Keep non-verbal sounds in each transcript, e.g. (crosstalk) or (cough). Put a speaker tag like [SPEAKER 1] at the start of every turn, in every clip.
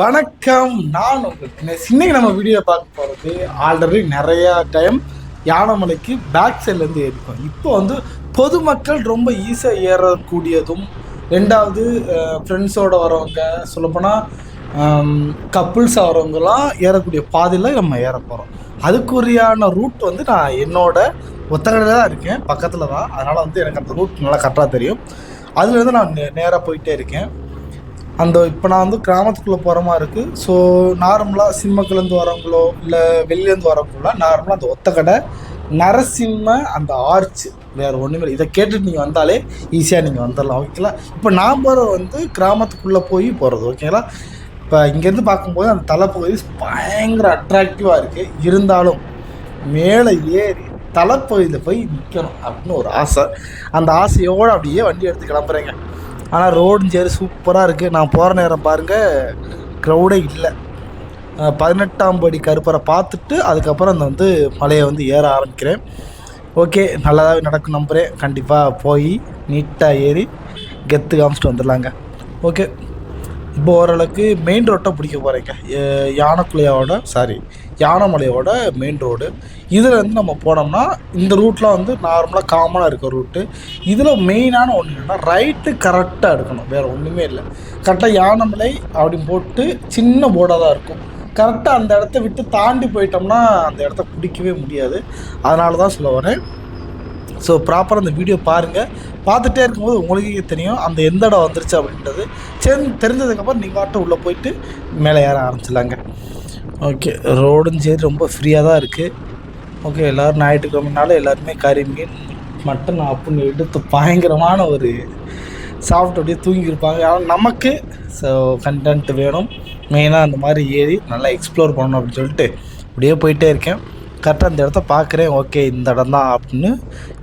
[SPEAKER 1] வணக்கம். நான் உங்கள் தினேஷ். இன்னைக்கு நம்ம வீடியோ பார்க்க போகிறது ஆல்ரெடி நிறையா டைம் யானைமலைக்கு பேக் சைட்லேருந்து ஏறிப்போம் இப்போ வந்து பொதுமக்கள் ரொம்ப ஈஸியாக ஏறக்கூடியதும் ரெண்டாவது ஃப்ரெண்ட்ஸோடு வரவங்க சொல்லப்போனால் கப்புள்ஸாக வரவங்கலாம் ஏறக்கூடிய பாதையில் நம்ம ஏற போகிறோம் அதுக்குரியான ரூட் வந்து நான் என்னோட ஒத்தகடையில் தான் இருக்கேன். பக்கத்தில் தான். அதனால் வந்து எனக்கு அந்த ரூட் நல்லா கரெக்டாக தெரியும். அதுலேருந்து நான் நேராக போயிட்டே இருக்கேன். அந்த இப்போ நான் வந்து கிராமத்துக்குள்ளே போகிற மாதிரி இருக்குது ஸோ நார்மலாக சிம்மக்குலேருந்து வரவங்களோ இல்லை வெளிலேருந்து வரவங்களோ நார்மலாக அந்த ஒத்தக்கடை நரசிம்ம அந்த ஆர்ச்சு வேறு ஒன்றுமே இதை கேட்டுட்டு நீங்கள் வந்தாலே ஈஸியாக நீங்கள் வந்துடலாம் ஓகேங்களா இப்போ நான் போகிற வந்து கிராமத்துக்குள்ளே போய் போகிறது ஓகேங்களா இப்போ இங்கேருந்து பார்க்கும்போது அந்த தலைப்பகுதி பயங்கர அட்ராக்டிவாக இருக்குது இருந்தாலும் மேலே ஏறி தலைப்பகுதியில் போய் நிற்கணும் அப்படின்னு ஒரு ஆசை. அந்த ஆசையோடு அப்படியே வண்டி எடுத்து கிளம்புறேங்க. ஆனால் ரோடும் சரி சூப்பராக இருக்குது நான் போகிற நேரம் பாருங்கள் க்ரௌடே இல்லை. பதினெட்டாம் படி கருப்பரை பார்த்துட்டு அதுக்கப்புறம் அந்த வந்து மலையை வந்து ஏற ஆரம்பிக்கிறேன். ஓகே நல்லதாகவே நடக்கும் நம்புகிறேன் கண்டிப்பாக போய் நீட்டாக ஏறி கெத்து காமிச்சிட்டு வந்துடலாங்க. ஓகே இப்போ ஓரளவுக்கு மெயின் ரோட்டை பிடிக்க போகிறேங்க யானைக்குள்ளையோட சாரி யானைமலையோட மெயின் ரோடு இதில் இருந்து நம்ம போனோம்னா இந்த ரூட்லாம் வந்து நார்மலாக காமனாக இருக்க ரூட்டு இதில் மெயினான ஒன்று என்னென்னா ரைட்டு கரெக்டாக எடுக்கணும். வேறு ஒன்றுமே இல்லை. கரெக்டாக யானைமலை அப்படின்னு போட்டு சின்ன போர்டாக தான் இருக்கும். கரெக்டாக அந்த இடத்த விட்டு தாண்டி போயிட்டோம்னா அந்த இடத்த பிடிக்கவே முடியாது. அதனால தான் சொல்ல வரேன். ஸோ ப்ராப்பராக அந்த வீடியோ பாருங்கள் பார்த்துட்டே இருக்கும்போது உங்களுக்கே தெரியும் அந்த எந்த இடம் வந்துருச்சு அப்படின்றது. சரி தெரிஞ்சதுக்கப்புறம் நீங்கள் மட்டும் உள்ளே போயிட்டு மேலே ஏற ஆரம்பிச்சிடலாங்க. ஓகே ரோடும் சரி ரொம்ப ஃப்ரீயாக தான் இருக்குது ஓகே எல்லோரும் ஞாயிற்றுக்கிழமைனால எல்லாருமே கறி மீன் மட்டன் அப்படின்னு எடுத்து பயங்கரமான ஒரு சாப்பிட்டு அப்படியே தூங்கியிருப்பாங்க. ஆனால் நமக்கு ஸோ கண்டென்ட் வேணும். மெயினாக அந்த மாதிரி ஏறி நல்லா எக்ஸ்ப்ளோர் பண்ணணும் அப்படின்னு சொல்லிட்டு அப்படியே போயிட்டே இருக்கேன். கரெக்டாக அந்த இடத்த பார்க்குறேன் ஓகே இந்த இடம் தான் அப்படின்னு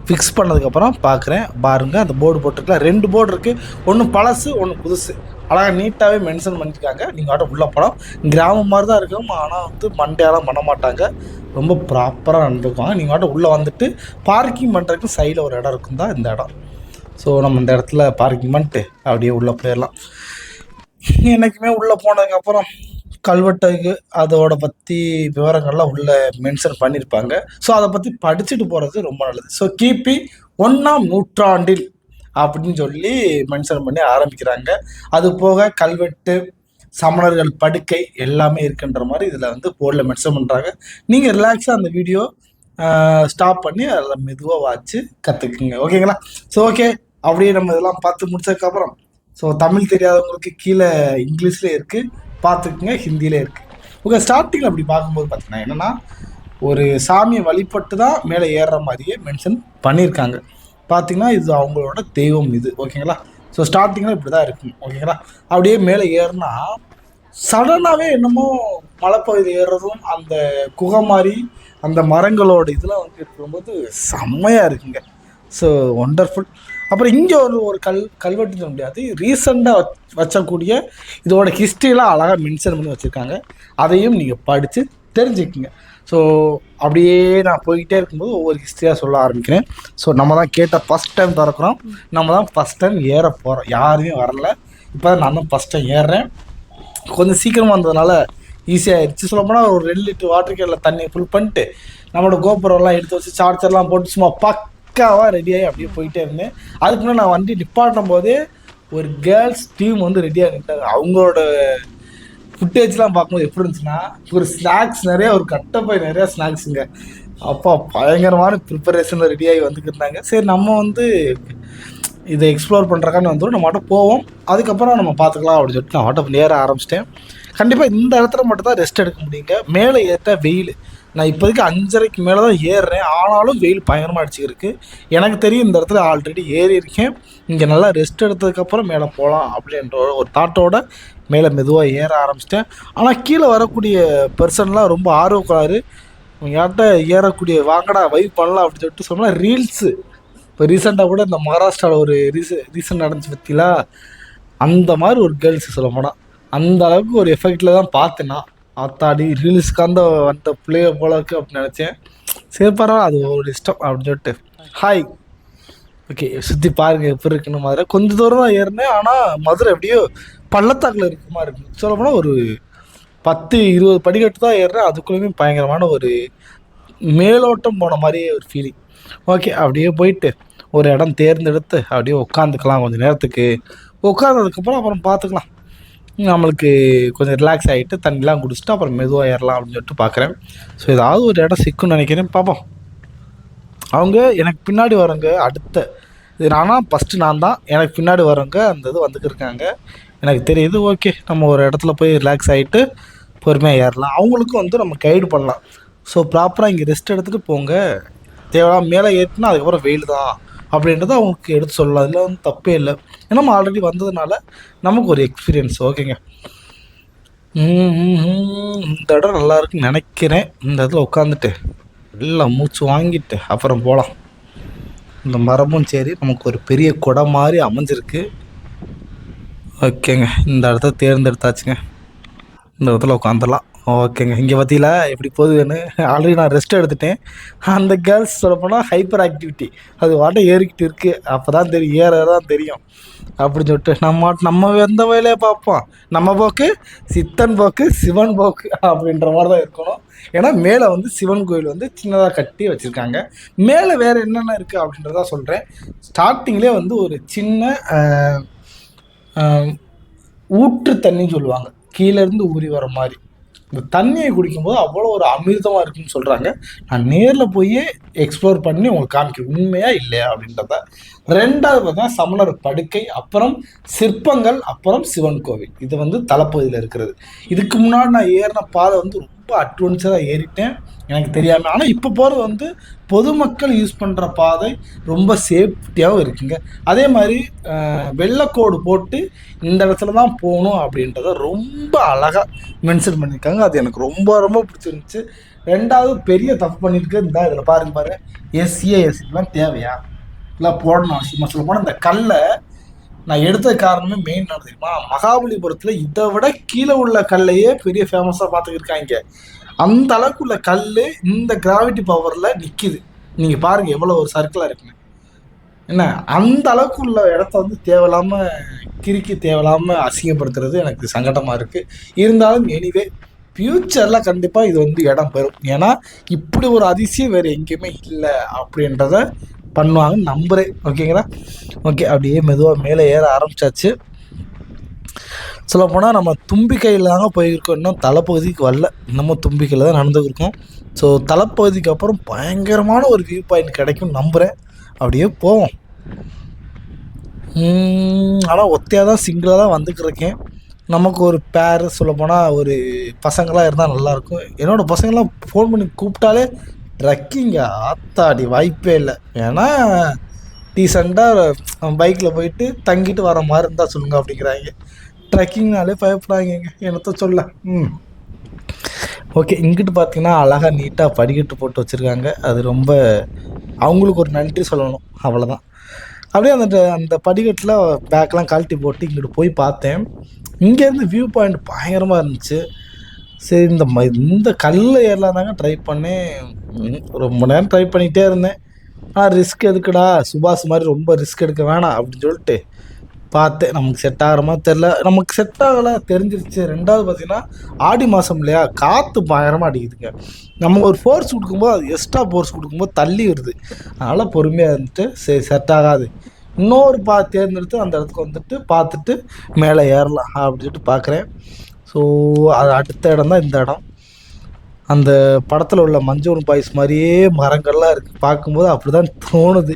[SPEAKER 1] ஃபிக்ஸ் பண்ணதுக்கப்புறம் பார்க்குறேன் பாருங்கள் அந்த போர்டு போட்டிருக்கலாம் ரெண்டு போர்டு இருக்குது ஒன்று பழசு ஒன்று புதுசு. அழகாக நீட்டாகவே மென்ஷன் பண்ணியிருக்காங்க நீங்கள் ஆட்ட உள்ளே போகலாம் கிராமம் மாதிரி தான் இருக்கும். ஆனால் வந்து மண்டையெல்லாம் பண்ண மாட்டாங்க. ரொம்ப ப்ராப்பராக நடந்துக்குவாங்க. நீங்கள் ஆட்ட உள்ளே வந்துட்டு பார்க்கிங் பண்ணுறதுக்கு சைடில் ஒரு இடம் இருக்கும் தான் இந்த இடம். ஸோ நம்ம இந்த இடத்துல பார்க்கிங் பண்ணிட்டு அப்படியே உள்ளே போயிடலாம். என்றைக்குமே உள்ளே போனதுக்கப்புறம் கல்வெட்டுக்கு அதோட பற்றி விவரங்கள்லாம் உள்ளே மென்ஷன் பண்ணியிருப்பாங்க ஸோ அதை பற்றி படிச்சுட்டு போகிறது ரொம்ப நல்லது. ஸோ கிபி ஒன்றாம் நூற்றாண்டில் அப்படின்னு சொல்லி மென்ஷன் பண்ணி ஆரம்பிக்கிறாங்க. அது போக கல்வெட்டு சமணர்கள் படுக்கை எல்லாமே இருக்குன்ற மாதிரி இதில் வந்து போர்டில் மென்ஷன் பண்ணுறாங்க நீங்கள் ரிலாக்ஸாக அந்த வீடியோ ஸ்டாப் பண்ணி அதில் மெதுவாக வாட்சி கற்றுக்குங்க ஓகேங்களா? ஸோ ஓகே அப்படியே நம்ம இதெல்லாம் பார்த்து முடிச்சதுக்கப்புறம். ஸோ தமிழ் தெரியாதவங்களுக்கு கீழே இங்கிலீஷ்லேயே இருக்குது பார்த்துக்குங்க ஹிந்தியிலே இருக்குது ஓகே ஸ்டார்டிங்கில் அப்படி பார்க்கும்போது பார்த்தீங்கன்னா என்னென்னா ஒரு சாமியை வழிபட்டு தான் மேலே ஏறுற மாதிரியே மென்ஷன் பண்ணியிருக்காங்க பார்த்தீங்கன்னா இது அவங்களோட தெய்வம் இது ஓகேங்களா ஸோ ஸ்டார்டிங்கில் இப்படி தான் இருக்கும் ஓகேங்களா அப்படியே மேலே ஏறுனா சடனாகவே என்னமோ மலைப்பகுதி ஏறுறதும் அந்த குகை மாதிரி அந்த மரங்களோட இதெல்லாம் வந்து இருக்கும்போது செம்மையாக இருக்குங்க. ஸோ ஒண்டர்ஃபுல் அப்புறம் இங்கே ஒரு ஒரு கல் கல்வெட்டு சொல்ல முடியாது. ரீசெண்டாக வச்சக்கூடிய இதோட ஹிஸ்ட்ரிலாம் அழகாக மென்ஷன் பண்ணி வச்சுருக்காங்க. அதையும் நீங்கள் படித்து தெரிஞ்சுக்கங்க. ஸோ அப்படியே நான் போய்கிட்டே இருக்கும்போது ஒவ்வொரு ஹிஸ்ட்ரியாக சொல்ல ஆரம்பிக்கிறேன். ஸோ நம்ம தான் கேட்ட ஃபஸ்ட் டைம் திறக்கிறோம். நம்ம தான் ஃபஸ்ட் டைம் ஏற போகிறோம் யாருமே வரல. இப்போ நான் தான் ஃபஸ்ட் டைம் ஏறுறேன். கொஞ்சம் சீக்கிரமாக வந்ததுனால ஈஸியாகிடுச்சு சொல்ல போனால் ஒரு ரெண்டு லிட்டர் வாட்டர் கேனில் தண்ணியை ஃபுல் பண்ணிட்டு நம்மளோட கோபுரம்லாம் எடுத்து வச்சு சார்ஜர்லாம் போட்டு சும்மா பக்காவாக ரெடியாகி அப்படியே போயிட்டே இருந்தேன். அதுக்கு முன்னாடி நான் வண்டி நிப்பாட்டும் போதே ஒரு கேர்ள்ஸ் டீம் வந்து ரெடியாக நின்றாங்க. அவங்களோட ஃபுட்டேஜ்லாம் பார்க்கும்போது எப்படி இருந்துச்சுன்னா ஒரு ஸ்நாக்ஸ் நிறைய ஒரு கட்டப்பை நிறைய ஸ்நாக்ஸுங்க அப்பா பயங்கரமான ப்ரிப்பரேஷனில் ரெடியாகி வந்துக்கிருந்தாங்க சரி நம்ம வந்து இதை எக்ஸ்ப்ளோர் பண்ணுறக்கான்னு வந்துடும் நம்ம மட்டும் போவோம். அதுக்கப்புறம் நம்ம பார்த்துக்கலாம் அப்படின்னு சொல்லிட்டு நான் ஆட்டோ ஏற ஆரம்பிச்சிட்டேன். கண்டிப்பாக இந்த இடத்துல மட்டும் தான் ரெஸ்ட் எடுக்க முடியுங்க. மேலே ஏற்ற வெயில். நான் இப்போதைக்கு அஞ்சரைக்கு மேலே தான் ஏறுறேன். ஆனாலும் வெயில் பயங்கரமாக அடிச்சுக்கிருக்கு எனக்கு தெரியும் இந்த இடத்துல ஆல்ரெடி ஏறி இருக்கேன். இங்கே நல்லா ரெஸ்ட் எடுத்ததுக்கப்புறம் மேலே போகலாம் அப்படின்ற ஒரு தாட்டோட மேலே மெதுவாக ஏற ஆரம்பிச்சிட்டேன். ஆனால் கீழே வரக்கூடிய பர்சன்லாம் ரொம்ப ஆர்வக்குறாரு யார்கிட்ட ஏறக்கூடிய வாங்கடா வைப் பண்ணலாம் அப்படின்னு சொல்லிட்டு சொன்னால் ரீல்ஸு இப்போ ரீசெண்டாக கூட இந்த மகாராஷ்டிராவில் ஒரு ரீச ரீசன் நடந்துச்சு பற்றிலாம் அந்த மாதிரி ஒரு கேர்ள்ஸ் சொல்ல போனால் அந்த அளவுக்கு ஒரு எஃபெக்டில் தான் பார்த்தேன் நான். ஆத்தாடி ரீல்ஸ்க்காந்த வந்த பிள்ளைய போல இருக்கு அப்படின்னு நினச்சேன். சரி பரவாயில்ல அது ஒரு இஷ்டம் அப்படின்னு சொல்லிட்டு. ஹாய் ஓகே சுற்றி பாருங்க எப்படி இருக்குன்னு. மதுரை கொஞ்சம் தூரம் தான் ஏறினேன். ஆனால் மதுரை எப்படியோ பள்ளத்தாக்கில் இருக்க மாதிரி சொல்ல சொல்லப்போனால் ஒரு பத்து இருபது படிக்கட்டு தான் ஏறுறேன். அதுக்குள்ளேயுமே பயங்கரமான ஒரு மேலோட்டம் போன மாதிரியே ஒரு ஃபீலிங் ஓகே அப்படியே போயிட்டு ஒரு இடம் தேர்ந்தெடுத்து அப்படியே உட்காந்துக்கலாம் கொஞ்சம் நேரத்துக்கு. உட்காந்ததுக்கப்புறம் அப்புறம் பார்த்துக்கலாம். நம்மளுக்கு கொஞ்சம் ரிலாக்ஸ் ஆகிட்டு தண்ணிலாம் குடிச்சிட்டு அப்புறம் மெதுவாக ஏறலாம் அப்படின்னு சொல்லிட்டு பார்க்குறேன் ஸோ ஏதாவது ஒரு இடம் சிக்குன்னு நினைக்கிறேன். பார்ப்போம் அவங்க எனக்கு பின்னாடி வரவங்க அடுத்த இது நானா ஃபஸ்ட்டு நான் தான். எனக்கு பின்னாடி வரவங்க அந்த இது வந்துக்கிருக்காங்க இருக்காங்க. எனக்கு தெரியுது ஓகே நம்ம ஒரு இடத்துல போய் ரிலாக்ஸ் ஆகிட்டு பொறுமையாக ஏறலாம். அவங்களுக்கும் வந்து நம்ம கைடு பண்ணலாம். ஸோ ப்ராப்பராக இங்கே ரெஸ்ட் எடுத்துகிட்டு போங்க. தேவையான மேலே ஏற்றினா அதுக்கப்புறம் வெயில் தான். அப்படின்றத அவங்களுக்கு எடுத்து சொல்லலாம். அதில் வந்து தப்பே இல்லை. ஏன்னா நம்ம ஆல்ரெடி வந்ததுனால நமக்கு ஒரு எக்ஸ்பீரியன்ஸ் ஓகேங்க. இந்த இடம் நல்லா இருக்குன்னு நினைக்கிறேன். இந்த இடத்துல உட்காந்துட்டு எல்லாம் மூச்சு வாங்கிட்டு அப்புறம் போகலாம் இந்த மரமும் சரி நமக்கு ஒரு பெரிய குடம் மாதிரி அமைஞ்சிருக்கு. ஓகேங்க. இந்த இடத்த தேர்ந்தெடுத்தாச்சுங்க. இந்த இடத்துல உட்காந்துடலாம் ஓகேங்க. இங்கே பார்த்தீங்களா எப்படி போகுதுன்னு? ஆல்ரெடி நான் ரெஸ்ட் எடுத்துட்டேன். அந்த கேர்ள்ஸ் சொல்லப்போனால் ஹைப்பர் ஆக்டிவிட்டி அது வாட்ட ஏறிக்கிட்டு இருக்கு. அப்போ தான் தெரியும். ஏற தான் தெரியும். அப்படின்னு சொல்லிட்டு நம்ம நம்ம எந்த வேலையை பார்ப்போம்? நம்ம போக்கு சித்தன் போக்கு சிவன் போக்கு அப்படின்ற மாதிரி தான் இருக்கணும். ஏன்னா மேலே வந்து சிவன் கோயில் வந்து சின்னதாக கட்டி வச்சுருக்காங்க. மேலே வேறு என்னென்ன இருக்குது அப்படின்றத சொல்கிறேன் ஸ்டார்டிங்லேயே வந்து ஒரு சின்ன ஊற்று தண்ணின்னு சொல்லுவாங்க. கீழேருந்து ஊறி வர மாதிரி. இந்த தண்ணியை குடிக்கும்போது அவ்வளோ ஒரு அமிர்தமாக இருக்குன்னு சொல்கிறாங்க நான் நேரில் போய் எக்ஸ்ப்ளோர் பண்ணி உங்களுக்கு காமிக்கிறேன். உண்மையா இல்லையா அப்படின்றத. ரெண்டாவது பார்த்தா சமணர் படுக்கை அப்புறம் சிற்பங்கள் அப்புறம் சிவன் கோவில். இது வந்து தலைப்பகுதியில் இருக்கிறது. இதுக்கு முன்னாடி நான் ஏறின பாதை வந்து ரொம்ப அட்வென்ச்சராக ஏறிட்டேன். எனக்கு தெரியாமல் ஆனால் இப்போ போகிறது வந்து பொதுமக்கள் யூஸ் பண்ணுற பாதை ரொம்ப சேஃப்டியாகவும் இருக்குங்க. அதே மாதிரி வெள்ளக்கோடு போட்டு இந்த இடத்துல தான் போகணும் அப்படின்றத ரொம்ப அழகாக மென்ஷன் பண்ணியிருக்காங்க. அது எனக்கு ரொம்ப ரொம்ப பிடிச்சிருந்துச்சு. ரெண்டாவது பெரிய தப்பு பண்ணியிருக்கு இந்த இதில். பாருங்க பாருங்கள் எஸ்ஏஎஸ் இதெல்லாம் தேவையா? இல்லை போடணும் அவசியமாக சொல்ல போனால் இந்த கல்லை நான் எடுத்த காரணமே மெயின் என்ன தெரியுமா? மகாபலிபுரத்தில் இதை விட கீழே உள்ள கல்லையே பெரிய ஃபேமஸாக பார்த்துக்கிருக்காங்க. அந்த அளவுக்கு உள்ள கல் இந்த கிராவிட்டி பவரில் நிற்கிது நீங்கள் பாருங்கள் எவ்வளோ ஒரு சர்க்கிளாக இருக்குன்னு. என்ன? அந்த அளவுக்கு உள்ள இடத்த வந்து தேவையில்லாமல் கிறுக்கி தேவையில்லாமல் அசிங்கப்படுத்துறது எனக்கு சங்கடமாக இருக்குது இருந்தாலும் எனிவே ஃப்யூச்சரில் கண்டிப்பாக இது வந்து இடம் பெறும். ஏன்னா இப்படி ஒரு அதிசயம் வேறு எங்கேயுமே இல்லை அப்படின்றத பண்ணுவாங்கன்னு நம்புகிறேன் ஓகேங்களா? ஓகே அப்படியே மெதுவாக மேலே ஏற ஆரம்பிச்சாச்சு. சொல்லப்போனால் நம்ம தும்பிக்கையில் தாங்க போயிருக்கோம். இன்னும் தலைப்பகுதிக்கு வரல. இன்னமும் தும்பிக்கையில் தான் நடந்துருக்கோம் ஸோ தலைப்பகுதிக்கு அப்புறம் பயங்கரமான ஒரு வியூ பாயிண்ட் கிடைக்கும் நம்புகிறேன் அப்படியே போவோம். ஆனால் ஒத்தையாக தான் சிங்கிளாக தான் வந்துக்கிருக்கேன். நமக்கு ஒரு பேர் சொல்லப்போனால் ஒரு பசங்களாக இருந்தால் நல்லாயிருக்கும் என்னோடய பசங்களாம் ஃபோன் பண்ணி கூப்பிட்டாலே ட்ரக்கிங்க ஆத்தாடி வாய்ப்பே இல்லை. ஏன்னா டீசெண்டாக பைக்கில் போயிட்டு தங்கிட்டு வர மாதிரி இருந்தால் சொல்லுங்க அப்படிங்கிறாங்க. ட்ரக்கிங்னாலே பயப்படாங்க என்னத்த சொல்ல. ம். ஓகே இங்கிட்டு பார்த்தீங்கன்னா அழகாக நீட்டாக படிக்கட்டு போட்டு வச்சுருக்காங்க. அது ரொம்ப அவங்களுக்கு ஒரு நன்றி சொல்லணும் அவ்வளோதான் அப்படியே அந்த அந்த படிக்கட்டில் பேக்கெலாம் கழட்டி போட்டு இங்கிட்டு போய் பார்த்தேன். இங்கேருந்து வியூ பாயிண்ட் பயங்கரமாக இருந்துச்சு. சரி இந்த ம இந்த கல்லில் ஏறலாம் தாங்க ட்ரை பண்ணேன். ரொம்ப நேரம் ட்ரை பண்ணிகிட்டே இருந்தேன். ஆனால் ரிஸ்க் எதுக்குடா? சுபாஷ் மாதிரி ரொம்ப ரிஸ்க் எடுக்க வேணாம் அப்படின்னு சொல்லிட்டு பார்த்தேன். நமக்கு செட் ஆகிறமா தெரில நமக்கு செட் ஆகலை தெரிஞ்சிருச்சு. ரெண்டாவது பார்த்தீங்கன்னா ஆடி மாதம் இல்லையா? காற்று பயங்கரமாக அடிக்குதுங்க. நம்ம ஒரு ஃபோர்ஸ் கொடுக்கும்போது அது எக்ஸ்ட்ரா ஃபோர்ஸ் கொடுக்கும்போது தள்ளி வருது. அதனால் பொறுமையாக இருந்துட்டு சரி செட் ஆகாது. இன்னொரு பா தேர்ந்தெடுத்து அந்த இடத்துக்கு வந்துட்டு பார்த்துட்டு மேலே ஏறலாம் அப்படின்னு சொல்லிட்டு பார்க்குறேன். ஸோ அது அடுத்த இடம் தான் இந்த இடம். அந்த படத்தில் உள்ள மஞ்சள் பாய்ஸ் மாதிரியே மரங்கள்லாம் இருக்குது பார்க்கும்போது அப்படி தான் தோணுது.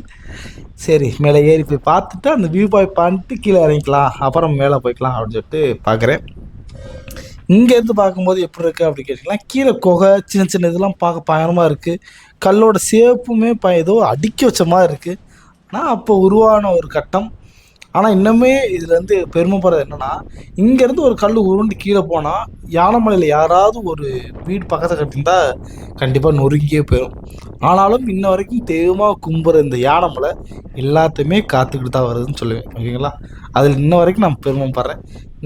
[SPEAKER 1] சரி மேலே ஏறி போய் பார்த்துட்டு அந்த வியூ பாய் பண்ணிட்டு கீழே இறங்கிக்கலாம் அப்புறம் மேலே போய்க்கலாம் அப்படின்னு சொல்லிட்டு பார்க்குறேன். இங்கேருந்து பார்க்கும்போது எப்படி இருக்குது அப்படின்னு கேட்டிங்கன்னா கீழே குகை சின்ன சின்ன இதெல்லாம் பார்க்க பயணமாக இருக்குது கல்லோட சேப்புமே ப ஏதோ அடுக்கி வச்ச மாதிரி இருக்குது ஆனால் அப்போ உருவான ஒரு கட்டம். ஆனால் இன்னுமே இதுலேருந்து பெருமைப்படுறது என்னென்னா இங்கேருந்து ஒரு கல் உருண்டு கீழே போனால் யானைமலையில் யாராவது ஒரு வீடு பக்கத்தில் கட்டியிருந்தா கண்டிப்பாக நொறுங்கியே போயிடும் ஆனாலும் இன்ன வரைக்கும் தெய்வமாக கும்புற இந்த யானைமலை எல்லாத்தையுமே காத்துக்கிட்டு தான் வருதுன்னு சொல்லுவேன். ஓகேங்களா? அதில் இன்ன வரைக்கும் நான் பெருமைப்படுறேன்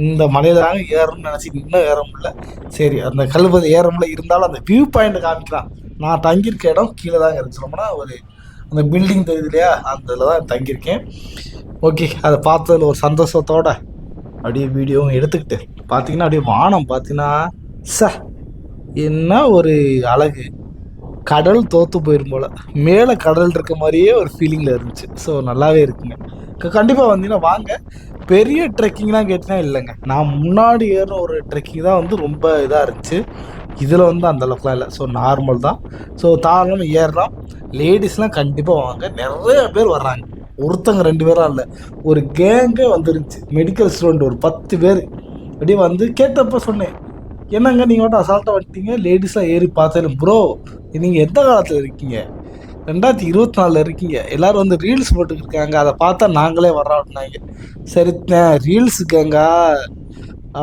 [SPEAKER 1] இந்த மலையில் தாங்க ஏறணும்னு நினச்சி இன்னும் ஏற முடியல. சரி அந்த கல் ஏற முடியல. இருந்தாலும் அந்த வியூ பாயிண்ட்டை காமிக்கலாம் நான் தங்கியிருக்க இடம் கீழே தாங்க இருக்கு சொல்லணும்னா ஒரு அந்த பில்டிங் தெரியுது இல்லையா? அந்த இதில் தான் தங்கியிருக்கேன். ஓகே அதை பார்த்ததுல ஒரு சந்தோஷத்தோட அப்படியே வீடியோவும் எடுத்துக்கிட்டு பார்த்தீங்கன்னா அப்படியே வானம் பார்த்தீங்கன்னா ச என்ன ஒரு அழகு. கடல் தோற்று போயிடும் போல். மேலே கடல் இருக்க மாதிரியே ஒரு ஃபீலிங்கில் இருந்துச்சு. ஸோ நல்லாவே இருக்குங்க. கண்டிப்பாக வந்தீங்கன்னா வாங்க. பெரிய ட்ரெக்கிங்லாம் கேட்டினா இல்லைங்க. நான் முன்னாடி ஏறின ஒரு ட்ரெக்கிங் தான் வந்து ரொம்ப இதாக இருந்துச்சு. இதில் வந்து அந்த அளவுக்குலாம் இல்லை. ஸோ நார்மல் தான். ஸோ தாராளமாக ஏறலாம். லேடிஸ்லாம் கண்டிப்பாக வாங்க. நிறைய பேர் வர்றாங்க. ஒருத்தங்க ரெண்டு பேரும் இல்லை. ஒரு கேங்கே வந்துருந்துச்சு. மெடிக்கல் ஸ்டூடெண்ட் ஒரு பத்து பேர். அப்படியே வந்து கேட்டப்ப சொன்னேன். என்னங்க நீங்கள் மட்டும் அசால்ட்டாக வந்துட்டீங்க? லேடிஸ்லாம் ஏறி பார்த்தேன் ப்ரோ நீங்கள் எந்த காலத்தில் இருக்கீங்க? ரெண்டாயிரத்தி இருபத்தி நாலில் இருக்கீங்க. எல்லாரும் வந்து ரீல்ஸ் போட்டுக்கிருக்காங்க. அதை பார்த்தா நாங்களே வர்றோம் அப்படின்னாங்க. சரி ரீல்ஸுக்காங்க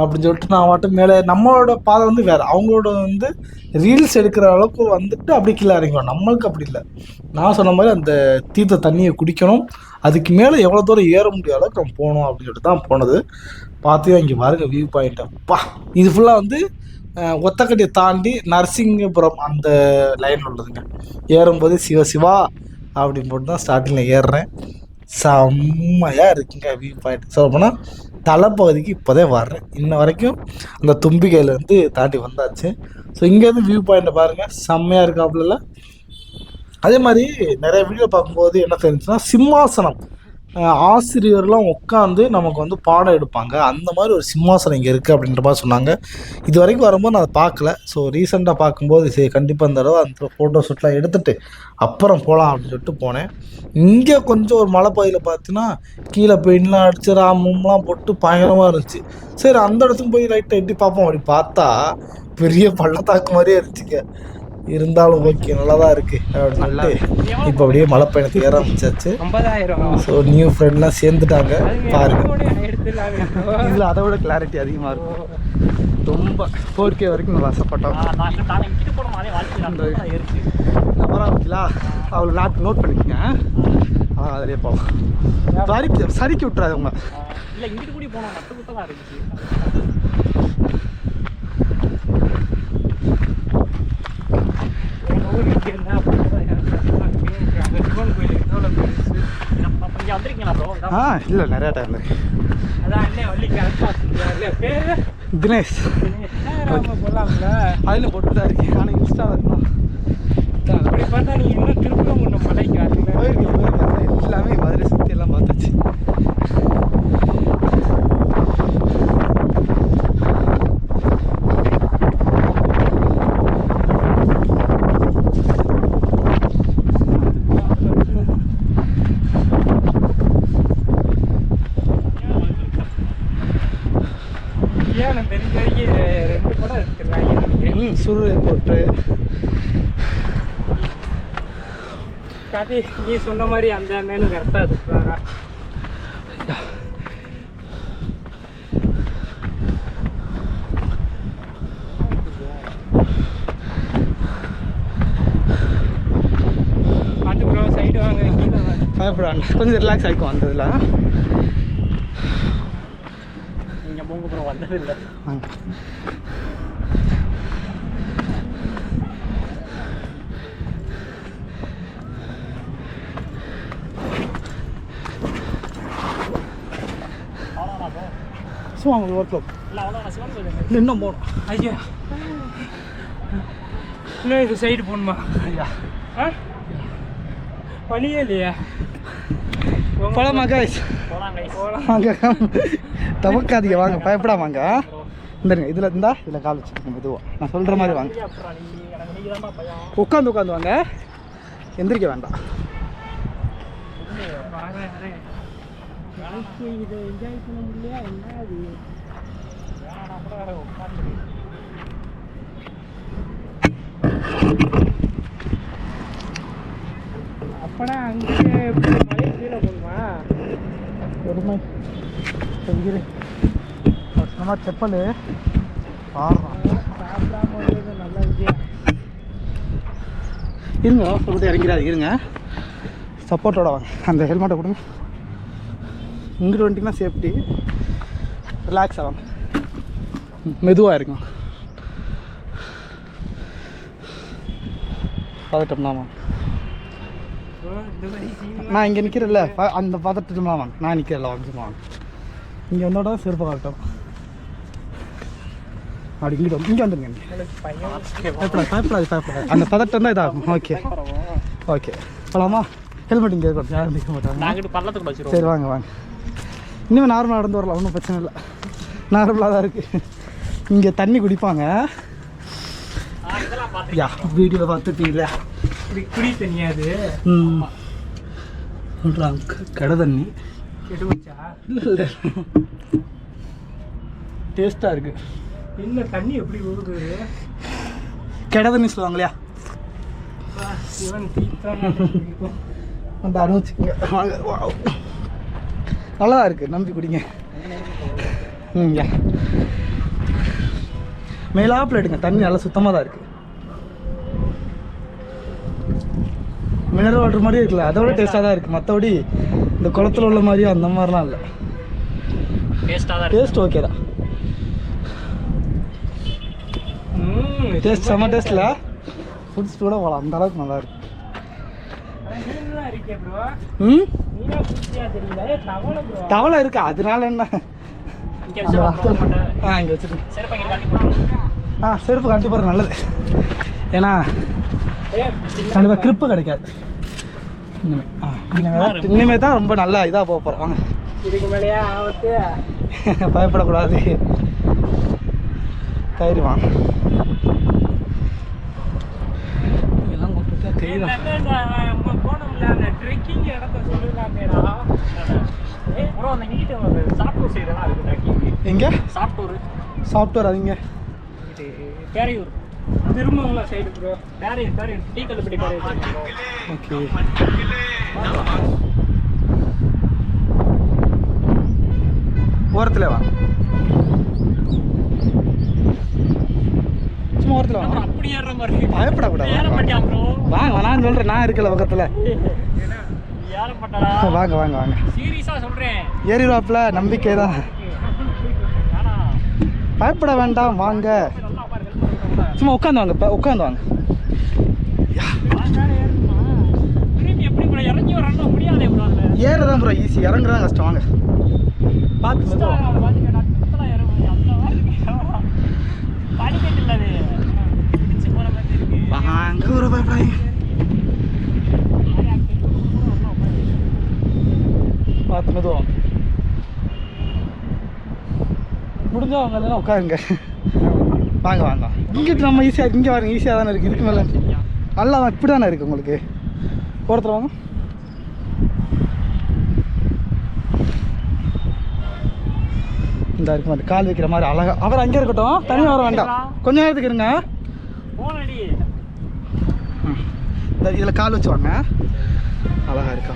[SPEAKER 1] அப்படின்னு சொல்லிட்டு நான் மட்டும் மேலே நம்மளோட பாதை வந்து வேறு. அவங்களோட வந்து ரீல்ஸ் எடுக்கிற அளவுக்கு வந்துட்டு அப்படி கீழே இறங்குவோம் நம்மளுக்கு அப்படி இல்லை. நான் சொன்ன மாதிரி அந்த தீர்த்த தண்ணியை குடிக்கணும். அதுக்கு மேலே எவ்வளோ தூரம் ஏற முடியாத அளவுக்கு நம்ம போகணும் அப்படின்னு சொல்லிட்டு தான் போனது. பார்த்து இங்கே பாருங்க வியூ பாயிண்ட்டை பா இது ஃபுல்லாக வந்து ஒத்தக்கட்டி தாண்டி நரசிங்கபுரம் அந்த லைன் உள்ளதுங்க. ஏறும்போது சிவ சிவா அப்படின்னு போட்டு தான் ஸ்டார்டிங்கில் ஏறுறேன். செம்மையாக இருக்குங்க வியூ பாயிண்ட் சொல்ல போனால் தலைப்பகுதிக்கு இப்போதே வர்றேன். இன்ன வரைக்கும் அந்த தும்பிக்கையிலேருந்து தாண்டி வந்தாச்சு. ஸோ இங்கேருந்து வியூ பாயிண்ட்டை பாருங்கள் செம்மையாக இருக்காப்புல அதே மாதிரி நிறைய வீடியோ பார்க்கும்போது என்ன தெரிஞ்சுன்னா சிம்மாசனம். ஆசிரியர்லாம் உட்காந்து நமக்கு வந்து பாடம் எடுப்பாங்க. அந்த மாதிரி ஒரு சிம்மாசனம் இங்கே இருக்குது அப்படின்ற மாதிரி சொன்னாங்க. இது வரைக்கும் வரும்போது நான் அதை பார்க்கல. ஸோ ரீசெண்டாக பார்க்கும்போது சரி கண்டிப்பாக இந்த தடவை அந்த ஃபோட்டோ ஷூட்லாம் எடுத்துட்டு அப்புறம் போகலாம் அப்படின்னு சொல்லிட்டு போனேன். இங்கே கொஞ்சம் ஒரு மலைப்பகுதியில் பார்த்தீங்கன்னா கீழே பெயின்லாம் அடிச்சு ராமம்லாம் போட்டு பயங்கரமாக இருந்துச்சு. சரி அந்த இடத்துக்கு போய் லைட்டை எட்டி பார்ப்போம். அப்படி பார்த்தா பெரிய பள்ளத்தாக்கு மாதிரியே இருந்துச்சுங்க இருந்தாலும் ஓகே நல்லா தான் இருக்கு. அப்படின்னு இப்போ அப்படியே மலை பயணத்துக்கு ஏற ஆரம்பிச்சாச்சு. ஸோ நியூ ஃப்ரெண்ட்லாம் சேர்ந்துட்டாங்க. பாருங்க.
[SPEAKER 2] எடுத்துலாங்க
[SPEAKER 3] இதில் அதை விட கிளாரிட்டி அதிகமாக இருக்கும். ரொம்ப ஃபோர் கே வரைக்கும் நம்ம வசப்பட்டோம் நம்பரா இருக்குங்களா அவ்வளோ நாட் நோட் பண்ணிக்கங்க. ஆ அதிலே போகலாம் சறுக்கி சறுக்கி விட்டுறாது உங்க
[SPEAKER 2] இல்ல போனோம் மத்த குத்த தான் இருந்துச்சு எங்க ஊர் இங்க இருந்தா அப்படிதான் அங்க சிவன் கோயில் எவ்வளவு பெருசு அப்ப இங்க ப்ரோ
[SPEAKER 3] ஆ இல்லை நிறையா டைம் இருக்கு.
[SPEAKER 2] அதான் அண்ணே வள்ளி கரெக்டா பேரு
[SPEAKER 3] தினேஷ்.
[SPEAKER 2] ராம போலாம்ல
[SPEAKER 3] அதில் போட்டு தான் இருக்கேன். ஆனால் இன்ஸ்டாவில் இருக்கணும்.
[SPEAKER 2] அப்படி பார்த்தா நீங்கள் இன்னும் திருப்பரங்குன்றம் மலைக்கு வரல
[SPEAKER 3] போயிருக்கேன் போயிருக்கேன் எல்லாமே மதுரை சுற்றி எல்லாம் பார்த்தாச்சு.
[SPEAKER 2] ஏன் எனக்கு தெரிஞ்ச வரைக்கும் ரெண்டு படம் எடுத்துருக்காங்க
[SPEAKER 3] போட்டு.
[SPEAKER 2] கதை நீ சொன்ன மாதிரி அந்த அண்ணனும் கரெக்டாக எடுத்துறாரா
[SPEAKER 3] பயப்படாங்க கொஞ்சம் ரிலாக்ஸ் ஆகிக்கும் வந்ததில்
[SPEAKER 2] நீங்கள் போங்க ப்ரோ வந்ததில்லை
[SPEAKER 3] சும்மா உங்களுக்கு ஒர்க் அவுட்
[SPEAKER 2] இல்லை
[SPEAKER 3] இன்னும் போகணும்.
[SPEAKER 2] ஐயா. இன்னும் இது சைடு போகணுமா?
[SPEAKER 3] ஐயா.
[SPEAKER 2] ஆ? வழியே இல்லையா.
[SPEAKER 3] போலாமா கைஸ்
[SPEAKER 2] போகலாம் போகலாம்
[SPEAKER 3] வாங்க தவக்காதீங்க வாங்க பயப்படாம வாங்க. இந்தருங்க இதில் இருந்தா இதில் கால் வச்சுக்கோங்க மெதுவாக நான் சொல்கிற மாதிரி வாங்க. உட்காந்து உட்காந்து வாங்க. எந்திரிக்க வேண்டாம்.
[SPEAKER 2] வரேன் வரேன் எனக்கு இதை என்ஜாய் பண்ண முடியல என்ன அது வேணாம் கூட வேற உட்காந்து அப்படா அங்கே எப்படி மலை கீழே போகணுமா
[SPEAKER 3] பொறுமை செஞ்சிரு மாதிரி செப்பல்.
[SPEAKER 2] விஷயம்
[SPEAKER 3] இருங்க அவசரப்பட்டு இறங்கிறாது இருங்க. சப்போர்ட்டோட வாங்க. அந்த ஹெல்மெட்டை கொடுங்க. இங்கிட்டு வந்துட்டிங்கன்னா சேஃப்டி ரிலாக்ஸ் ஆகும் மெதுவாக இருக்கும் பதட்டம்லாம் நான் இங்கே நிற்கிறேன்ல அந்த பதட்டம்லாம் வாங்க. நான் நிற்கிறேன்ல வாங்க வாங்க.
[SPEAKER 1] இங்கே வந்தோட செருப்பு காட்டும் அப்படி இங்கே வந்துருங்க இங்கே பயப்படாது அந்த பதட்டம் தான் இதாகும். ஓகே ஓகே போலாமா? ஹெல்மெட் இங்கே இருக்கட்டும் யாரும் நிற்க மாட்டாங்க. சரி வாங்க வாங்க. இனிமேல் நார்மலாக நடந்து வரலாம். ஒன்றும் பிரச்சனை இல்லை. நார்மலாக தான் இருக்குது இங்கே தண்ணி குடிப்பாங்க. யா வீடியோ பார்த்துருப்பீங்களா.
[SPEAKER 2] இப்படி குடி தெரியாது
[SPEAKER 1] ம். கடை தண்ணி. இல்லை இல்லை. டேஸ்ட்டாக இருக்குது
[SPEAKER 2] இல்ல தண்ணி எப்படி ஊறுது?
[SPEAKER 1] கடை தண்ணி சொல்லுவாங்க இல்லையா
[SPEAKER 2] சிவன்
[SPEAKER 1] அந்த அனுபவிச்சுக்கோங்க. வாங்க வாவ். நல்லா இருக்குது நம்பி குடிங்க. ம் மேலாப்பில் எடுங்க தண்ணி நல்லா சுத்தமாக தான் இருக்குது மினரல் வாட்டர் மாதிரியே இருக்குல்ல அதை விட டேஸ்ட்டாக தான் இருக்குது மற்றபடி இந்த குளத்துல உள்ள மாதிரியே அந்த மாதிரிலாம் இல்லை.
[SPEAKER 2] டேஸ்ட்
[SPEAKER 1] ஓகே தான்
[SPEAKER 2] ம்
[SPEAKER 1] டேஸ்ட் செம்ம டேஸ்ட்டில் ஃபுட்ஸ் கூட போகலாம் அந்த அளவுக்கு நல்லா இருக்கு.
[SPEAKER 2] மீன்லாம் இருக்கே ப்ரோ
[SPEAKER 1] ம்?
[SPEAKER 2] தவளை ப்ரோ
[SPEAKER 1] தவளை இருக்கு? அதனால என்ன? ஆ இங்கே
[SPEAKER 2] போடுறோம்
[SPEAKER 1] ஆ செருப்பு கட்டி போகிறது நல்லது. ஏன்னா கண்டிப்பாக கிரிப்பு கிடைக்காது. இனிமே ஆ இனிமே இனிமே தான் ரொம்ப நல்லா இதாக போக போகிறோம் வாங்க.
[SPEAKER 2] இதுக்கு மேலேயே ஆபத்து. (laughs)
[SPEAKER 1] பயப்படக்கூடாது. கயிறு வாங்க இதெல்லாம் கொண்டுட்டா கயிறு
[SPEAKER 2] நம்ம போனோம்ல அந்த ட்ரெக்கிங் இடத்த சொல்லலாமேடா ஏ ப்ரோ அந்த இங்கிட்ட சாப்பிட்டூர் சைடெல்லாம் இருக்கு ட்ரெக்கிங்
[SPEAKER 1] எங்கே?
[SPEAKER 2] சாப்பிட்டூர்
[SPEAKER 1] சாஃப்ட்வேர் அதிங்க
[SPEAKER 2] Peraiyur Thirumangalam side bro Peraiyur Peraiyur T Kallupatti Peraiyur bro
[SPEAKER 1] okay. ஓரத்தில் வாங்க சும்மா ஓரத்தில் வாங்க
[SPEAKER 2] அப்படி ஏறுற மாதிரி.
[SPEAKER 1] பயப்படக்கூடாது.
[SPEAKER 2] ஏற. மாட்டியா ப்ரோ
[SPEAKER 1] வாங்க நான் சொல்கிறேன் நான் இருக்கல பக்கத்தில் வாங்க வாங்க வாங்க
[SPEAKER 2] சீரியஸா சொல்றேன்
[SPEAKER 1] ஏறிடுவாப்புல நம்பிக்கை தான் பயப்பட வேண்டாம் வாங்க சும்மா உட்காந்து வாங்க உட்காந்து வாங்க ஏறதான் ப்ரோ ஈஸி இறங்குறதான் கஷ்டம் வாங்க பார்த்து மெதுவா வாங்க ப்ரோ பயப்படாதீங்க பார்த்து மெதுவா வாங்க. முடிஞ்சா வாங்க இல்லைன்னா உட்காருங்க. வாங்க வாங்க. இங்கிட்டு நம்ம ஈஸியாக இங்கே வாங்க ஈஸியாக தானே இருக்குது இதுக்கு மேலே நல்லா தான் இப்படி தானே இருக்குது உங்களுக்கு. ஒருத்தர் வாங்க. இந்த இருக்க மாதிரி கால் வைக்கிற மாதிரி அழகா. அவர் அங்கே இருக்கட்டும். தனியாக வர வேண்டாம். கொஞ்ச நேரத்துக்கு இருங்க. இதில் கால் வச்சு வாங்க. அழகா இருக்கா?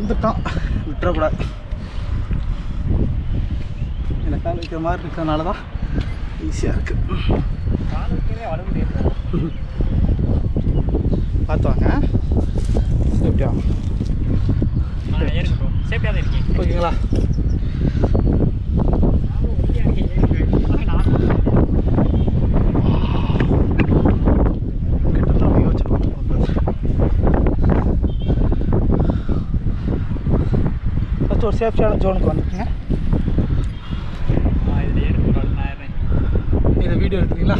[SPEAKER 1] வந்துட்டோம் விட்டுறக்கூடாது. இதில் கால் வைக்கிற மாதிரி இருக்கிறதுனால தான் ஈஸியாக இருக்கு. பார்த்து வாங்க எப்படி வாங்க ஓகேங்களா? ஃபஸ்ட்டு ஒரு சேஃப்டியான ஜோனுக்கு வந்துட்டுங்க இதை வீடியோ எடுக்கிறீங்களா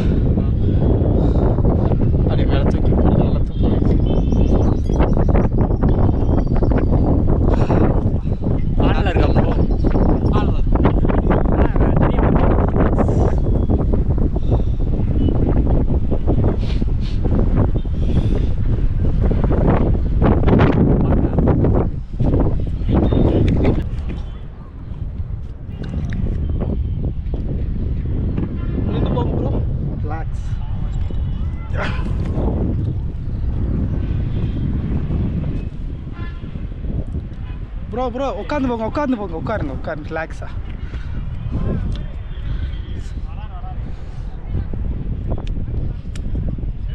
[SPEAKER 1] அப்படியே மேலே தூக்கி போட்டு நல்லா தூக்கி நின்று போங்க ப்ரோ ரிலாக்ஸ் ப்ரோ ப்ரோ உட்காந்து போங்க உட்காந்து போங்க உட்காருங்க உட்காருங்க ரிலாக்ஸாக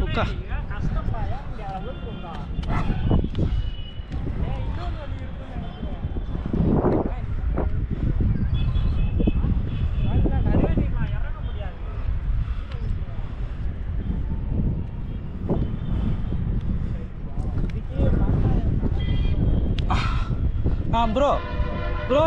[SPEAKER 1] உட்கா. ஆ ப்ரோ ப்ரோ